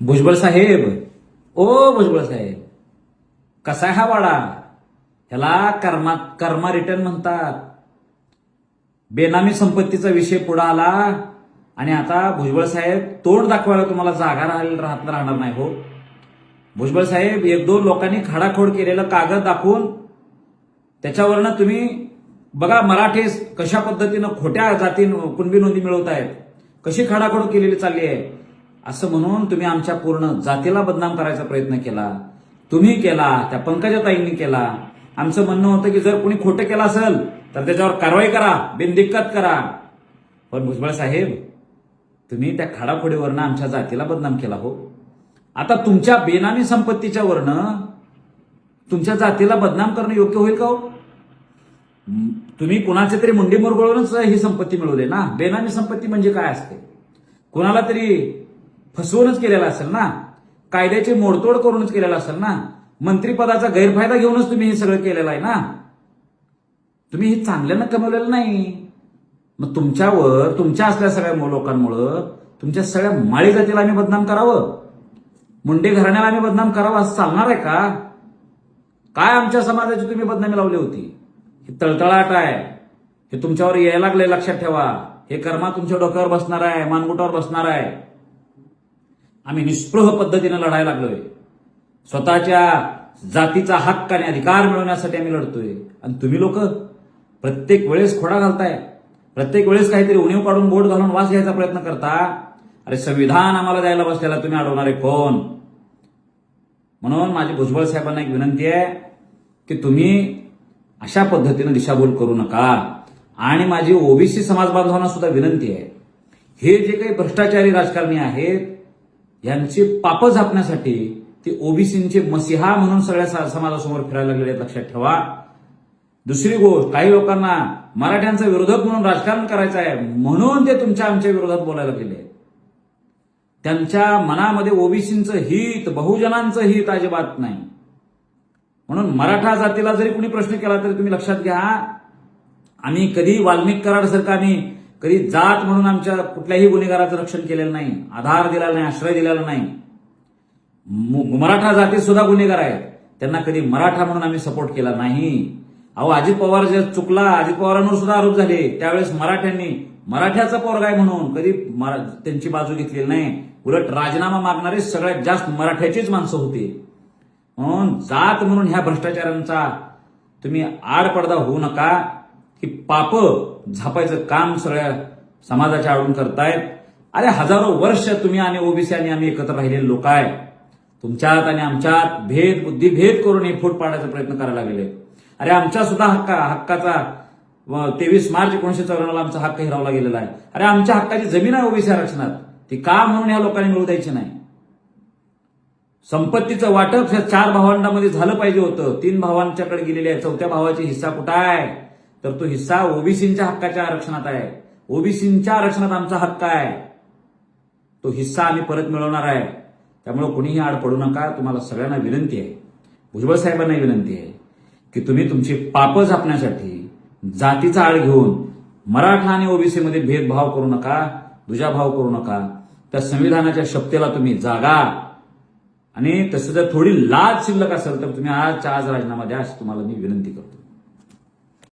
भुजबळ साहेब. ओ भुजबळ साहेब. कसा आहे हा वाडा? ह्याला कर्मा कर्मा रिटर्न म्हणतात. बेनामी संपत्तीचा विषय पुढे आला आणि आता भुजबळ साहेब तोंड दाखवायला तुम्हाला जागा राहायला राहत राहणार नाही हो. भुजबळ साहेब एक दोन लोकांनी खाडाखोड केलेलं कागद दाखवून त्याच्यावरनं तुम्ही बघा मराठी कशा पद्धतीनं खोट्या जाती कुणबी नोंदी मिळवत आहेत कशी खाडाखोड केलेली चालली आहे. असं म्हणून तुम्ही आमच्या पूर्ण जातीला बदनाम करायचा प्रयत्न केला. तुम्ही केला त्या पंकजाताईंनी केला. आमचं म्हणणं होतं की जर कुणी खोटं केलं असेल तर त्याच्यावर कारवाई करा बिनदिक्कत करा. पण भुजबळ साहेब तुम्ही त्या खाडाखोडीवरनं आमच्या जातीला बदनाम केला हो. आता तुमच्या बेनामी संपत्तीच्या वरनं तुमच्या जातीला बदनाम करणं योग्य होईल का हो? तुम्ही कुणाचे तरी मुंडी मुरगळूनच ही संपत्ती मिळवली ना. बेनामी संपत्ती म्हणजे काय असते? कुणाला तरी फसवूनच केलेला असेल ना? कायद्याची मोडतोड करूनच केलेला असेल ना? मंत्रीपदाचा गैरफायदा घेऊनच तुम्ही हे सगळं केलेलं आहे ना? तुम्ही हे चांगल्यानं कमवलेलं नाही. मग तुमच्यावर तुमच्या असल्या सगळ्या लोकांमुळं तुमच्या सगळ्या माळी जातीला आम्ही बदनाम करावं? मुंडे घराण्याला आम्ही बदनाम करावं? असं चालणार आहे का? काय आमच्या समाजाची तुम्ही बदनामी लावली होती? ही तळतळाट आहे. हे तुमच्यावर यायला लागले लक्षात ठेवा. हे कर्मा तुमच्या डोक्यावर बसणार आहे मानगुटावर बसणार आहे. आम्ही निष्प्रह पद्धतीनं लढायला लागलोय. स्वतःच्या जातीचा हक्क आणि अधिकार मिळवण्यासाठी आम्ही लढतोय. आणि तुम्ही लोक प्रत्येक वेळेस खोडा घालताय. प्रत्येक वेळेस काहीतरी उणीव काढून बोट घालून वास घ्यायचा प्रयत्न करता. अरे संविधान आम्हाला द्यायला बसलेला तुम्ही अडवणारे कोण? म्हणून माझी भुजबळ साहेबांना एक विनंती आहे की तुम्ही अशा पद्धतीनं दिशाभूल करू नका. आणि माझी ओबीसी समाज बांधवांना सुद्धा विनंती आहे. हे जे काही भ्रष्टाचारी राजकारणी आहेत यांचे पाप झापण्यासाठी ते ओबीसींचे मसिहा म्हणून सगळ्या सा- समाजासमोर फिरायला लागलेले आहेत. लक्षात ठेवा. दुसरी गोष्ट काही लोकांना मराठ्यांचा विरोधक म्हणून राजकारण करायचं आहे म्हणून ते तुमच्या आमच्या विरोधात बोलायला गेले त्यांच्या मनामध्ये ओबीसींचं हित बहुजनांचं हित अजिबात नाही. म्हणून मराठा जातीला जरी कुणी प्रश्न केला तरी तुम्ही लक्षात घ्या. आम्ही कधी वाल्मिक कराडसारखं आम्ही कधी जात म्हणून आमच्या कुठल्याही गुन्हेगाराचं रक्षण केलेलं नाही आधार दिलेला नाही आश्रय दिलेला नाही. मु- मराठा जातीत सुद्धा गुन्हेगार आहेत. त्यांना कधी मराठा म्हणून आम्ही सपोर्ट केला नाही. अहो अजित पवार जे चुकला अजित पवारांवर सुद्धा आरोप झाले. त्यावेळेस मराठ्यांनी मराठ्याचा पोरगाय म्हणून? कधी मरा- त्यांची बाजू घेतलेली नाही. उलट राजीनामा मागणारे सगळ्यात जास्त मराठ्याचीच माणसं होती. म्हणून जात म्हणून ह्या भ्रष्टाचारांचा तुम्ही आडपडदा होऊ नका. की पाप झापायचं काम सगळ्या समाजाच्या आडून करतायत. अरे हजारो वर्ष तुम्ही आणि ओबीसी आणि आम्ही एकत्र राहिलेले लोक आहे. तुमच्यात आणि आमच्यात भेद बुद्धिभेद करून हे फूट पाडायचा प्रयत्न करायला लागले. अरे आमच्या सुद्धा हक्का हक्काचा तेवीस मार्च एकोणीशे चौऱ्याण्णवला आमचा हक्क हिरावला गेलेला आहे. अरे आमच्या हक्काची जमीन आहे ओबीसी आरक्षणात. ती का म्हणून या लोकांनी मिळू द्यायची नाही? संपत्तीचं वाटप ह्या चार भावंडामध्ये झालं पाहिजे होतं. तीन भावांच्याकडे गेलेले आहे चौथ्या भावाची हिस्सा कुठं आहे? तर तो हिस्सा ओबीसींच्या हक्काच्या आरक्षणात आहे. ओबीसींच्या आरक्षणात आमचा हक्क आहे. तो हिस्सा आम्ही परत मिळवणार आहे. त्यामुळे कोणीही आड पडू नका. तुम्हाला सगळ्यांना विनंती आहे. भुजबळ साहेबांनाही विनंती आहे की तुम्ही तुमची पापं झापण्यासाठी जातीचा आळ घेऊन मराठा आणि ओबीसीमध्ये भेदभाव करू नका दुजाभाव करू नका. त्या संविधानाच्या शक्तीला तुम्ही जागा. आणि तसं जर थोडी लाज शिल्लक असेल तर तुम्ही आजच्या आज राजीनामा द्या अशी तुम्हाला मी विनंती करतो.